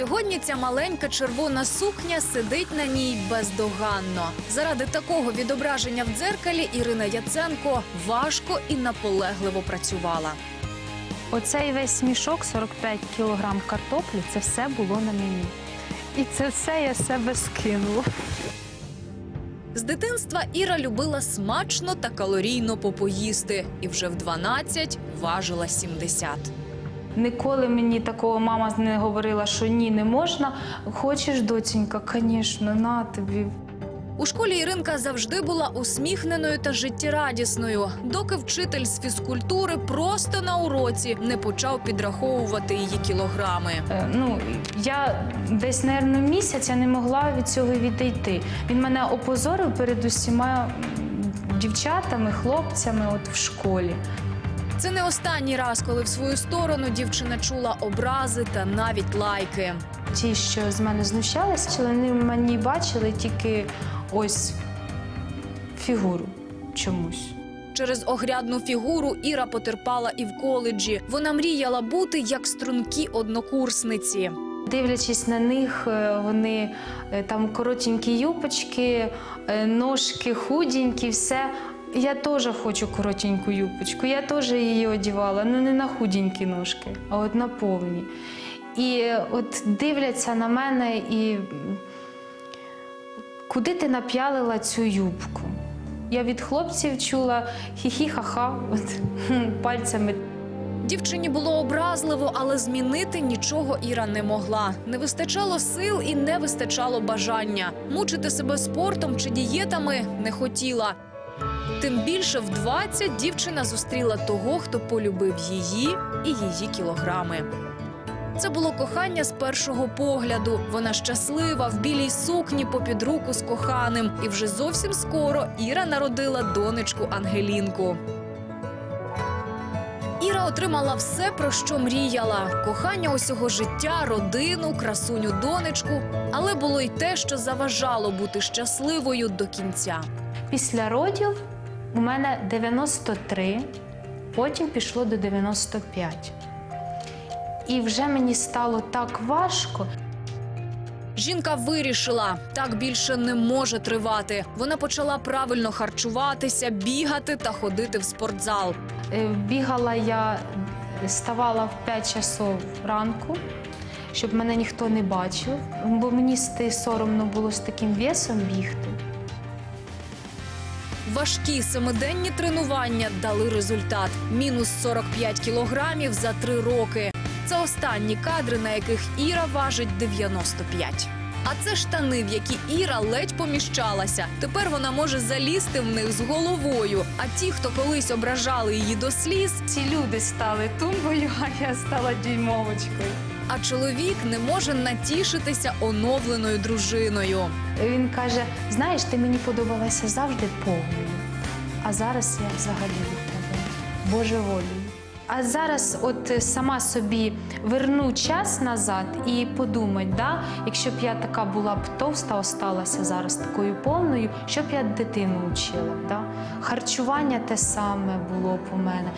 Сьогодні ця маленька червона сукня сидить на ній бездоганно. Заради такого відображення в дзеркалі Ірина Яценко важко і наполегливо працювала. Оцей весь мішок 45 кілограм картоплі це все було на мені. І це все я себе скинула. З дитинства Іра любила смачно та калорійно попоїсти, і вже в 12 важила 70. Ніколи мені такого мама не говорила, що ні, не можна. Хочеш, доцінька, звісно, на тобі. У школі Іринка завжди була усміхненою та життєрадісною, доки вчитель з фізкультури просто на уроці не почав підраховувати її кілограми. Е, Ну, я десь, мабуть, місяць я не могла від цього відійти. Він мене опозорив перед усіма дівчатами, хлопцями от в школі. Це не останній раз, коли в свою сторону дівчина чула образи та навіть лайки. Ті, що з мене знущалися, вони мені бачили тільки ось фігуру чомусь. Через огрядну фігуру Іра потерпала і в коледжі. Вона мріяла бути як стрункі однокурсниці. Дивлячись на них, е, вони е, там коротенькі юпочки, е, ножки худенькі, все. Я теж хочу коротеньку юпочку. Я теж її одягала, ну не на худенькі ножки, а от на повні. І от дивляться на мене і куди ти нап'ялила цю юбку? Я від хлопців чула хі-хі-ха-ха, пальцями Дівчині було образливо, але змінити нічого Іра не могла. Не вистачало сил і не вистачало бажання. Мучити себе спортом чи дієтами не хотіла. Тим більше в 20 дівчина зустріла того, хто полюбив її і її кілограми. Це було кохання з першого погляду. Вона щаслива в білій сукні попід руку з коханим. І вже зовсім скоро Іра народила донечку Ангелінку. Іра отримала все, про що мріяла: кохання усього життя, родину, красуню донечку. Але було й те, що заважало бути щасливою до кінця. Після родів у мене 93, потім пішло до 95. І вже мені стало так важко. Жінка вирішила, так більше не може тривати. Вона почала правильно харчуватися, бігати та ходити в спортзал. Е, Бігала я, ставала в 5 часов ранку, щоб мене ніхто не бачив, бо мені соромно було з таким весом бігти. Важкі семиденні тренування дали результат: мінус 45 кілограмів за три роки. Це останні кадри, на яких Іра важить 95. А це штани, в які Іра ледь поміщалася. Тепер вона може залізти в них з головою. А ті, хто колись ображали її до сліз, Ці люди стали тумбою, а я стала дюймовочкою. А чоловік не може натішитися оновленою дружиною. Він каже: знаєш, ти мені подобалася завжди повною, а зараз я взагалі від тебе божеволію. А зараз, от сама собі верну час назад і подумать, да, якщо б я така була б товста, осталася зараз такою повною, щоб я дитину учила. б, Да? Харчування те саме було б у мене.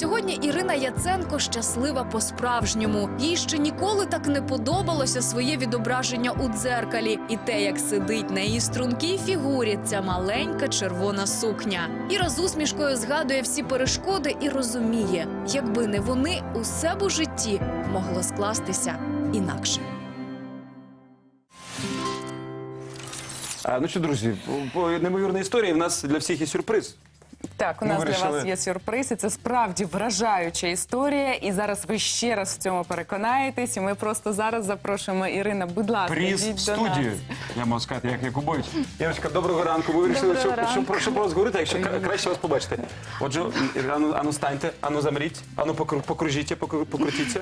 Сьогодні Ірина Яценко щаслива по-справжньому. Їй ще ніколи так не подобалося своє відображення у дзеркалі, і те, як сидить на її стрункій фігурі ця маленька червона сукня. Іра з усмішкою згадує всі перешкоди і розуміє, якби не вони, усе б у житті могло скластися інакше. А, ну що, друзі, по- неймовірна історія. В нас для всіх є сюрприз. Так, у нас для вирішили- вас є сюрприз, і це справді вражаюча історія. І зараз ви ще раз в цьому переконаєтесь. І ми просто зараз запрошуємо Ірина. Будь ласка, Приз йдіть в до нас. студію. Я можу сказати, як Якубович. Яночка, доброго ранку. Ми вирішили, Доброго що, що, ранку. про що про вас говорити, якщо кра- краще вас побачити. Отже, ану, ану станьте, ану замріть, ану покру- покружіть, покру- покрутіться.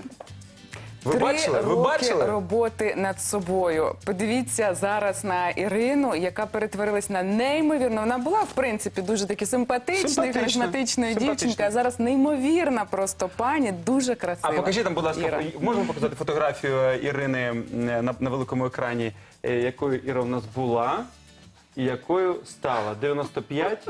Ви Три бачили? Ви роки бачили? роботи над собою. Подивіться зараз на Ірину, яка перетворилась на неймовірну. Вона була в принципі дуже таки симпатичною, Симпатична, харизматичною симпатична. дівчинкою. А зараз неймовірна просто пані, дуже красива. А покажіть нам, будь ласка, Іра. можемо показати фотографію е, Ірини м, на, на великому екрані, е, якою Іра в нас була і якою стала 95,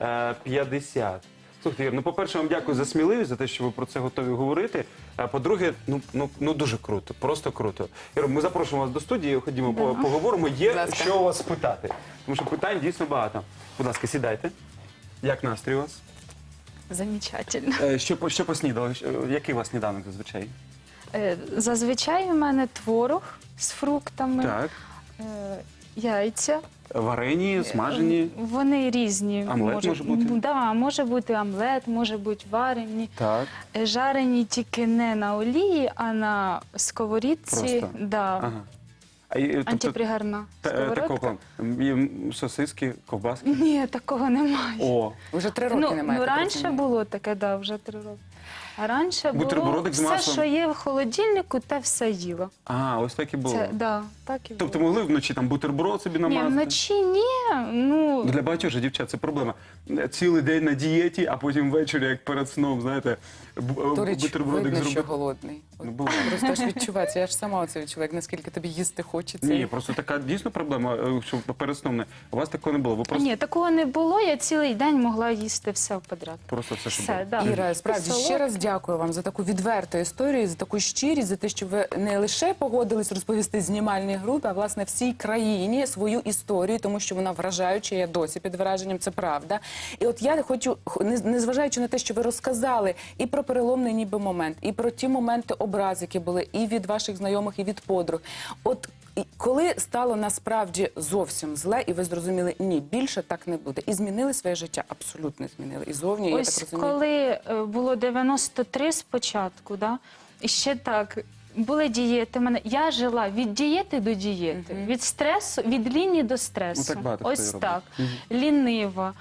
е, 50. Слухайте, Ір, ну по-перше, вам дякую за сміливість, за те, що ви про це готові говорити. А по-друге, ну, ну, ну дуже круто, просто круто. Іро, ми запрошуємо вас до студії, ходімо по- поговоримо. Є Будь ласка. що у вас спитати. Тому що питань дійсно багато. Будь ласка, сідайте. Як настрій у вас? Замечательно. Е, Що, по- що поснідали? Що- Який у вас сніданок зазвичай? Е, Зазвичай у мене творог з фруктами, Так. е, яйця. Варені, смажені. Вони різні. Омлет може бути? Да, може бути омлет, може бути варені. Так. Е, Жарені тільки не на олії, а на сковорідці. Просто? Да. Ага. А, і, тобто, Антипригарна та- е, сковородка. такого. І, м, сосиски, ковбаски. Ні, такого немає. О, Вже три роки ну, немає. ну так раніше розумію. було таке, да, вже три роки. А раніше було Бутербродик з все, маслом? що є в холодильнику, те все їло. а, ось так і було. Це, да, так і Тобто було. могли вночі там бутерброд собі Ні, намазати? вночі ні. Ну, Для багатьох же дівчат це проблема. Цілий день на дієті, а потім ввечері, як перед сном, знаєте, Турич, бутербродик видно, що зробити. голодний. От Ну, буває. Просто ж відчувається. Я ж сама це відчуваю, як наскільки тобі їсти хочеться. Ні, просто така дійсно проблема, е, що перед сном не. У вас такого не було. Ви просто, ні, такого не було. Я цілий день могла їсти все подряд. просто все, що Все, було. да. Іра, справді Солодке. ще раз дякую вам за таку відверту історію, за таку щирість, за те, що ви не лише погодились розповісти знімальній групі, а власне всій країні свою історію, тому що вона вражаюча. Я досі під враженням, це правда. І от я хочу, х- не- незважаючи на те, що ви розказали і про переломний ніби момент, і про ті моменти образ, які були і від ваших знайомих, і від подруг. От коли стало насправді зовсім зле, і ви зрозуміли, ні, більше так не буде, і змінили своє життя, абсолютно змінили. І зовні, я так Ось розумію. коли е, було 93 спочатку, да, і ще так. Були дієти. Мене я жила від дієти до дієти, від стресу, від лінії до стресу. Ну, так ось так. Лінива.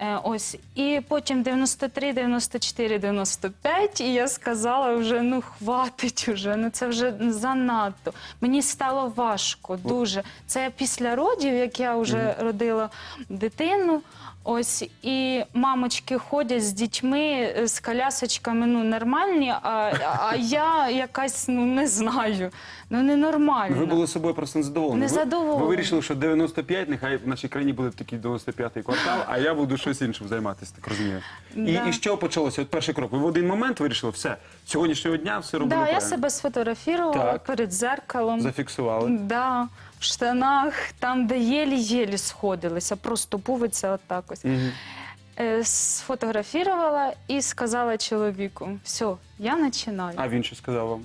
Е, ось. І потім 93, 94, 95, і я сказала вже, ну хватить уже, ну це вже занадто. Мені стало важко, дуже. Це після родів, як я вже родила дитину. Ось і мамочки ходять з дітьми, е, з колясочками, ну нормальні, а, а я якась, ну не знаю, ну ненормальна. Ви були собою просто незадоволені. Незадоволені. Ви, ви вирішили, що 95, нехай в нашій країні буде такий 95-й квартал, а я буду щось іншим займатися, так розумію. І, Да. і що почалося? От перший крок. Ви в один момент вирішили, все, сьогоднішнього дня все робимо Да, я правильно. себе сфотографувала Так. перед зеркалом. Зафіксували. Да, в штанах, там, де єлі-єлі сходилися, просто пувиця отак ось. Мгм. Е, Сфотографувала і сказала чоловіку: все, я починаю. А він що сказав вам?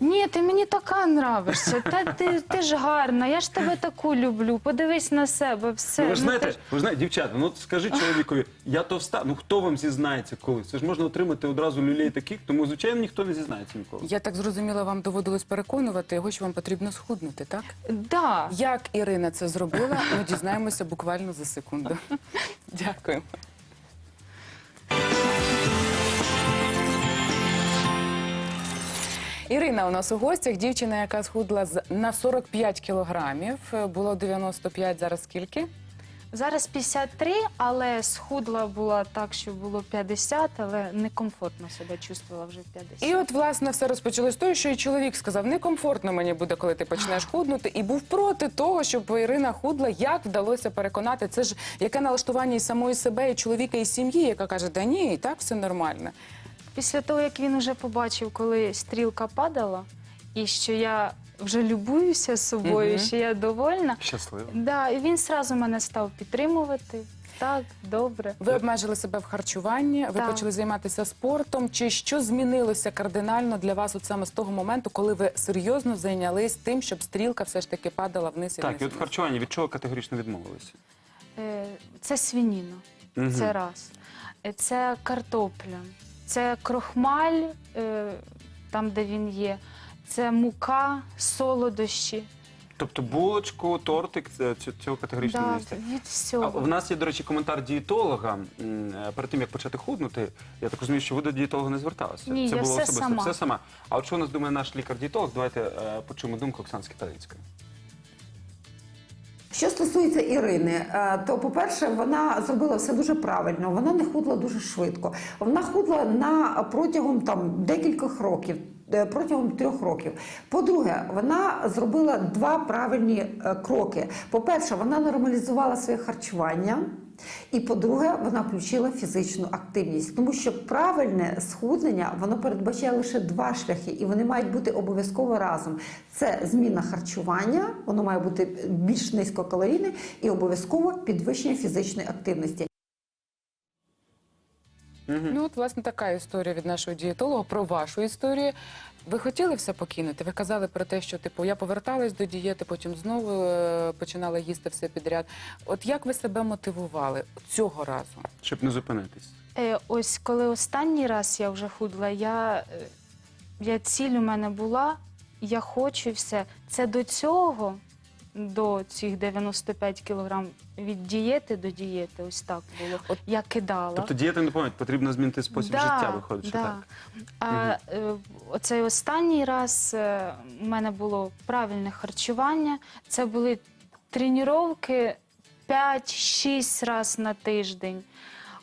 Ні, ти мені така нравишся. Та ти, ти ж гарна, я ж тебе таку люблю. Подивись на себе, все. Ну, ви ж Ну, знаєте, ти ж- ви ж знаєте, дівчата, ну от скажіть чоловікові, я товста. Ну хто вам зізнається колись? Це ж можна отримати одразу люлей таких, тому звичайно ніхто не зізнається ніколи. Я так зрозуміла, вам доводилось переконувати його, що вам потрібно схуднути, так? Да. Як Ірина це зробила, ми дізнаємося буквально за секунду. Дякую. Ірина у нас у гостях, дівчина, яка схудла на 45 кілограмів. Було 95, зараз скільки? Зараз 53, але схудла була так, що було 50, але некомфортно себе чувствувала вже в 50. І от, власне, все розпочалось з того, що і чоловік сказав, некомфортно мені буде, коли ти почнеш худнути, і був проти того, щоб Ірина худла. Як вдалося переконати? Це ж яке налаштування і самої себе, і чоловіка, і сім'ї, яка каже, да ні, і так все нормально. Після того, як він вже побачив, коли стрілка падала, і що я вже любуюся собою, Мгм. що я довольна, Щасливо. да, і він зразу мене став підтримувати. Так, добре. Ви обмежили себе в харчуванні, ви Так. почали займатися спортом. Чи що змінилося кардинально для вас от саме з того моменту, коли ви серйозно зайнялись тим, щоб стрілка все ж таки падала вниз і Так, вниз? і от в харчуванні від чого категорично відмовилися? Е, Це свініна, Мгм. це раз. Е, Це картопля, це крохмаль, е, там, де він є, це мука, солодощі. Тобто булочку, тортик це цього категорично не Да, їсти. від А всього. в нас є, до речі, коментар дієтолога. М, е, Перед тим як почати худнути, я так розумію, що ви до дієтолога не зверталися. Ні, це я було все особисто. сама. Все сама. А от що у нас думає наш лікар-дієтолог? Давайте е, почуємо думку Оксани Скіталицької. Що стосується Ірини, е, то по-перше, вона зробила все дуже правильно. Вона не худла дуже швидко. Вона худла на протягом там декількох років. е, Протягом трьох років. По-друге, вона зробила два правильні е, кроки. По-перше, вона нормалізувала своє харчування. І по-друге, вона включила фізичну активність, тому що правильне схуднення воно передбачає лише два шляхи, і вони мають бути обов'язково разом. Це зміна харчування, воно має бути більш низькокалорійне і обов'язково підвищення фізичної активності. Ну, от, власне, така історія від нашого дієтолога про вашу історію. Ви хотіли все покинути? Ви казали про те, що типу я поверталась до дієти, потім знову е, починала їсти все підряд. От як ви себе мотивували цього разу? Щоб не зупинитись. Е, ось коли останній раз я вже худла, я, е, я ціль у мене була, я хочу і все. Це до цього, до цих 95 кілограм від дієти до дієти, ось так було. От- я кидала. Тобто дієти не допомагають, потрібно змінити спосіб Да, життя, виходить, що да. так. А е, оцей останній раз е, у мене було правильне харчування. Це були тренування 5-6 разів на тиждень.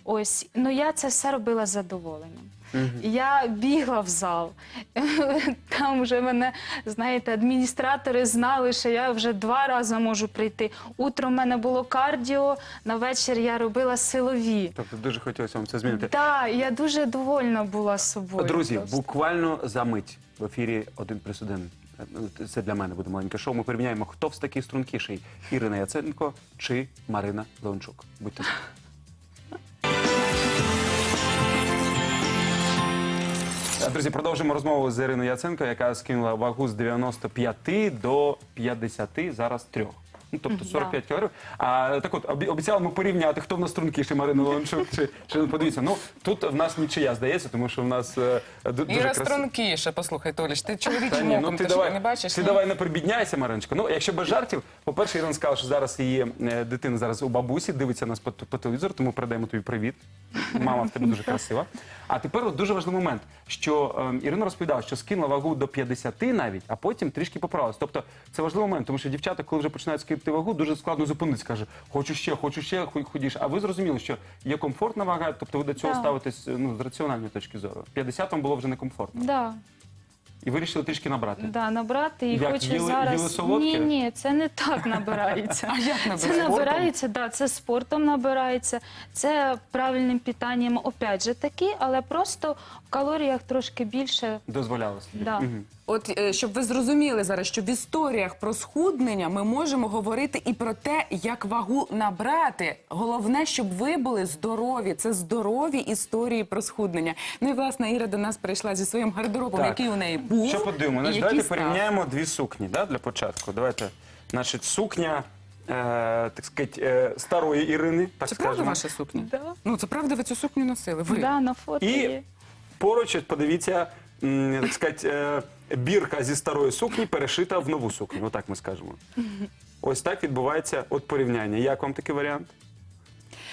Ось, ну я це все робила з задоволенням. Я бігла в зал. Там вже мене, знаєте, адміністратори знали, що я вже два рази можу прийти. Утром в мене було кардіо, на вечір я робила силові. Тобто дуже хотілося вам це змінити. Так, я дуже довольна була собою. Друзі, просто. буквально за мить в ефірі один плюс один. Це для мене буде маленьке шоу. Ми порівняємо, хто все таки стрункіший: Ірина Яценко чи Марина Леончук. Будьте Друзі, продовжимо розмову з Іриною Яценко, яка скинула вагу з 95 до 50, зараз 3. Ну, тобто 45 кілограмів. А так от обі- обіцяли ми порівняти, хто в нас стрункіший, Марина Леончук чи, чи подивіться. Ну тут в нас нічия здається, тому що в нас е, ду- дуже Іра красиво. стрункіше, послухай, Толіч, ти Та ні, оком, ну ти, ти що, давай, не бачиш? ти ні? давай не прибідняйся, Мариночка. Ну, якщо без жартів, по-перше, Ірина сказала, що зараз її е, дитина зараз у бабусі, дивиться нас по, по телевізору, тому передаємо тобі привіт. Мама в тебе дуже красива. А тепер от дуже важливий момент, що е, Ірина розповідала, що скинула вагу до 50 навіть, а потім трішки поправилась. Тобто це важливий момент, тому що дівчата, коли вже починають скидати вагу, дуже складно зупинитися. Каже, хочу ще, хочу ще худіш. А ви зрозуміли, що є комфортна вага, тобто ви до цього Так. ставитесь ну, з раціональної точки зору. 50 вам було вже некомфортно. Да, І вирішили трішки набрати. да, набрати і Як, хочу їли- зараз. їли солодке? Ні, ні, це не так набирається. А як Це набирається? набирається, да, це спортом набирається, це правильним питанням, опять же таки, але просто в калоріях трошки більше. Дозволялося. Да. Мгм. От е, щоб ви зрозуміли зараз, що в історіях про схуднення ми можемо говорити і про те, як вагу набрати. Головне, щоб ви були здорові. Це здорові історії про схуднення. Ну і власне Іра до нас прийшла зі своїм гардеробом, Так. який у неї був. Що подивимо? і давайте став. порівняємо дві сукні да, для початку. Давайте, значить, сукня, е, так сказати, е, старої Ірини, так Це скажемо. правда ваша сукня? Да. Ну це правда, ви цю сукню носили. Ви Да, на фото І є. поруч, подивіться, так сказати, е, бірка зі старої сукні перешита в нову сукню, отак ми скажемо. Ось так відбувається от порівняння. Як вам такий варіант?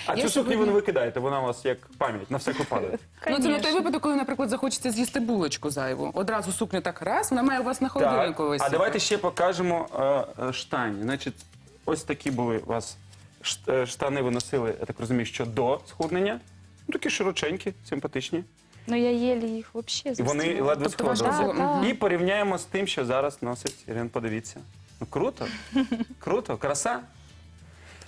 А Я цю сукню ви сьогодні- не викидаєте, вона у вас як пам'ять, на всяк випадок. Ну, це не той випадок, коли, наприклад, захочеться з'їсти булочку зайву. Одразу сукню так раз, вона має у вас на холодильнику а давайте ще покажемо е, е, штані. Значить, ось такі були у вас шт- е, штани ви носили, я так розумію, що до схуднення. Ну, такі широченькі, симпатичні. Ну я єлі їх взагалі І вони ледве Тобто важко сходили. було. Так, так. І порівняємо з тим, що зараз носить Ірин, подивіться. Ну, круто, круто, краса.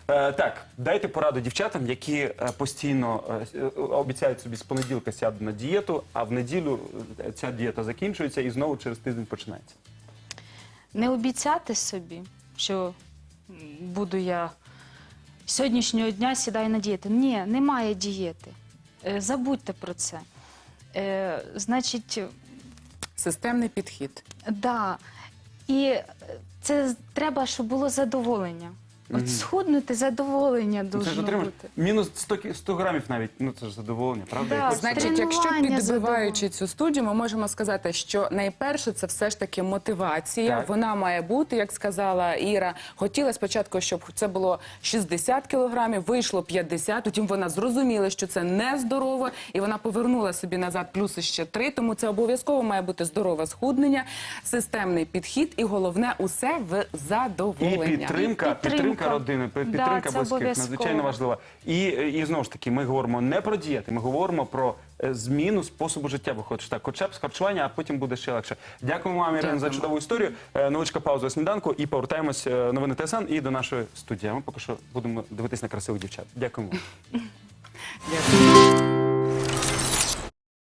Е, так, дайте пораду дівчатам, які е, постійно е, е, обіцяють собі з понеділка сяду на дієту, а в неділю е, ця дієта закінчується і знову через тиждень починається. Не обіцяти собі, що м, буду я з сьогоднішнього дня сідаю на дієту. Ні, немає дієти. Е, Забудьте про це. Е, значить, Системний підхід. да. І це треба, щоб було задоволення. От схуднути задоволення Ну, Це дуже отримаєш бути. мінус 100, кі- 100 грамів навіть. Ну це ж задоволення, правда? Да, Якось Значить, якщо Тренування підбиваючи цю студію, ми можемо сказати, що найперше це все ж таки мотивація. Так. Вона має бути, як сказала Іра. Хотіла спочатку, щоб це було 60 кілограмів, вийшло 50, Утім, вона зрозуміла, що це не здорово, і вона повернула собі назад плюси ще 3, Тому це обов'язково має бути здорове схуднення, системний підхід, і головне усе в І задоволення. підтримка, І підтримка підтримка родини, підтримка це близьких обов'язково. надзвичайно важлива. І, і знову ж таки, ми говоримо не про дієти, ми говоримо про е, зміну способу життя. Виходить, так, хоча б з харчування, а потім буде ще легше. Дякуємо вам, Ірина, за Дякуємо. чудову історію. Е, Невеличка пауза сніданку і повертаємось е, новини ТСН і до нашої студії. А Ми поки що будемо дивитись на красивих дівчат. Дякуємо. Дякую.